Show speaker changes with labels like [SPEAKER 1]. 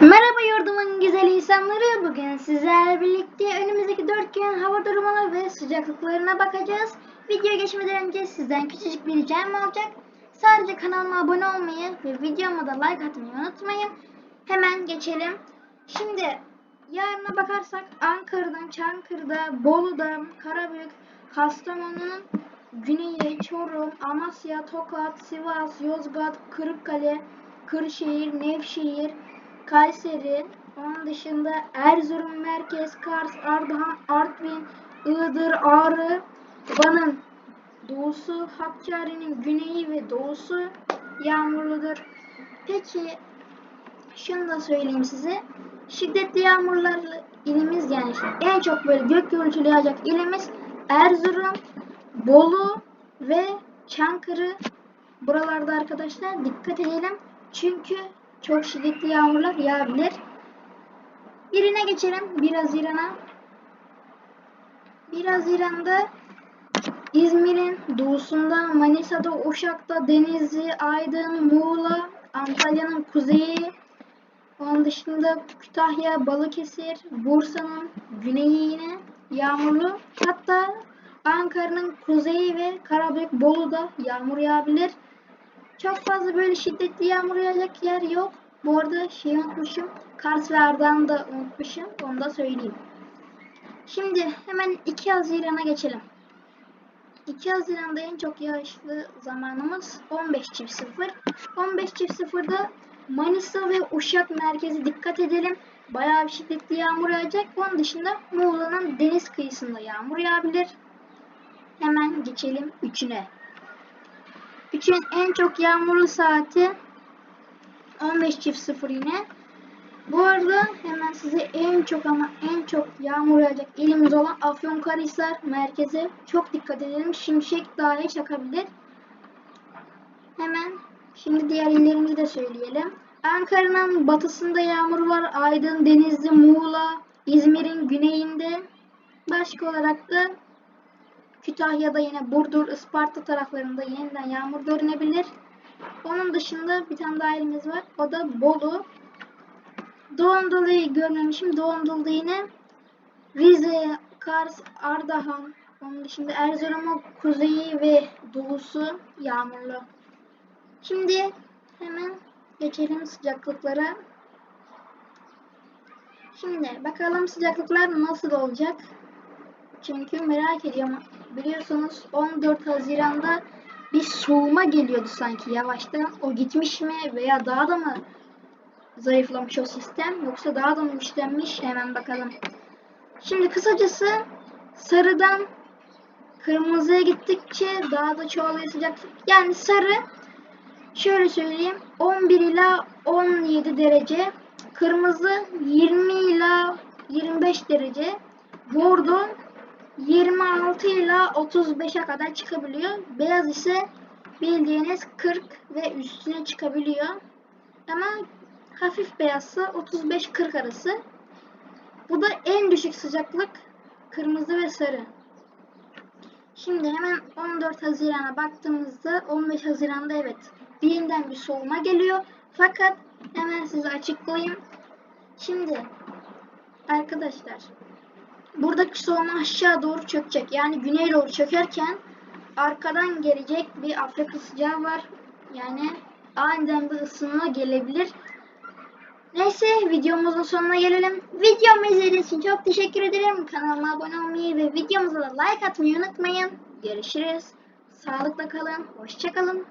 [SPEAKER 1] Merhaba yurdumun güzel insanları. Bugün sizlerle birlikte önümüzdeki 4 gün hava durumuna ve sıcaklıklarına bakacağız. Videoya geçmeden önce sizden küçücük bir ricam olacak. Sadece kanalıma abone olmayı ve videoma da like atmayı unutmayın. Hemen geçelim. Şimdi yarına bakarsak Ankara'dan, Çankırı'da, Bolu'da, Karabük, Kastamonu'nun Güneyi, Çorum, Amasya, Tokat, Sivas, Yozgat, Kırıkkale, Kırşehir, Nevşehir, Kayseri, onun dışında Erzurum merkez, Kars, Ardahan, Artvin, Iğdır, Ağrı, Van'ın doğusu, Hakkari'nin güneyi ve doğusu yağmurludur. Peki şunu da söyleyeyim size. Şiddetli yağmurlarla ilimiz yani en çok böyle gök gürültülü yağacak ilimiz Erzurum, Bolu ve Çankırı. Buralarda arkadaşlar dikkat edelim. Çünkü çok şiddetli yağmurlar yağabilir. Birine geçelim. 1 Haziran'a. 1 Haziran'da İzmir'in doğusunda, Manisa'da, Uşak'ta, Denizli, Aydın, Muğla, Antalya'nın kuzeyi, onun dışında Kütahya, Balıkesir, Bursa'nın güneyi yine yağmurlu. Hatta Ankara'nın kuzeyi ve Karabük, Bolu'da yağmur yağabilir. Çok fazla böyle şiddetli yağmur yağacak yer yok. Bu arada şey unutmuşum. Kars ve Ardahan'ı da unutmuşum. Onu da söyleyeyim. Şimdi hemen 2 Haziran'a geçelim. 2 Haziran'da en çok yağışlı zamanımız 15 çift 0. 15 çift 0'da Manisa ve Uşak merkezi dikkat edelim. Bayağı bir şiddetli yağmur yağacak. Onun dışında Muğla'nın deniz kıyısında yağmur yağabilir. Hemen geçelim 3'üne. 3'ün en çok yağmurlu saati 15 çift 0 yine. Bu arada hemen size en çok ama en çok yağmur yağacak ilimiz olan Afyonkarahisar merkeze çok dikkat edelim. Şimşek dahi çakabilir. Hemen şimdi diğer illerimizi de söyleyelim. Ankara'nın batısında yağmur var. Aydın, Denizli, Muğla, İzmir'in güneyinde. Başka olarak da Kütahya'da yine Burdur, Isparta taraflarında yeniden yağmur görünebilir. Onun dışında bir tane daha ilimiz var. O da Bolu. Doğu Anadolu'yu görmemişim. Doğu Anadolu'da yine Rize, Kars, Ardahan, onun dışında Erzurum'un kuzeyi ve doğusu yağmurlu. Şimdi hemen geçelim sıcaklıklara. Şimdi bakalım sıcaklıklar nasıl olacak? Çünkü merak ediyorum. Biliyorsunuz 14 Haziran'da bir soğuma geliyordu sanki yavaştan. O gitmiş mi veya daha da mı zayıflamış o sistem yoksa daha da mı güçlenmiş hemen bakalım. Şimdi kısacası sarıdan kırmızıya gittikçe daha da çoğalıyor sıcaklık. Yani sarı şöyle söyleyeyim 11 ila 17 derece kırmızı 20 ila 25 derece bordo 26 ila 35'e kadar çıkabiliyor. Beyaz ise bildiğiniz 40 ve üstüne çıkabiliyor. Ama hafif beyazsa 35-40 arası. Bu da en düşük sıcaklık kırmızı ve sarı. Şimdi hemen 14 Haziran'a baktığımızda 15 Haziran'da evet birinden bir soğuma geliyor. Fakat hemen size açıklayayım. Şimdi arkadaşlar buradaki soğuma aşağı doğru çökecek. Yani güneye doğru çökerken arkadan gelecek bir Afrika sıcağı var. Yani aniden bir ısınma gelebilir. Neyse videomuzun sonuna gelelim. Videomu izlediğiniz için çok teşekkür ederim. Kanalıma abone olmayı ve videomuza da like atmayı unutmayın. Görüşürüz. Sağlıkla kalın. Hoşçakalın.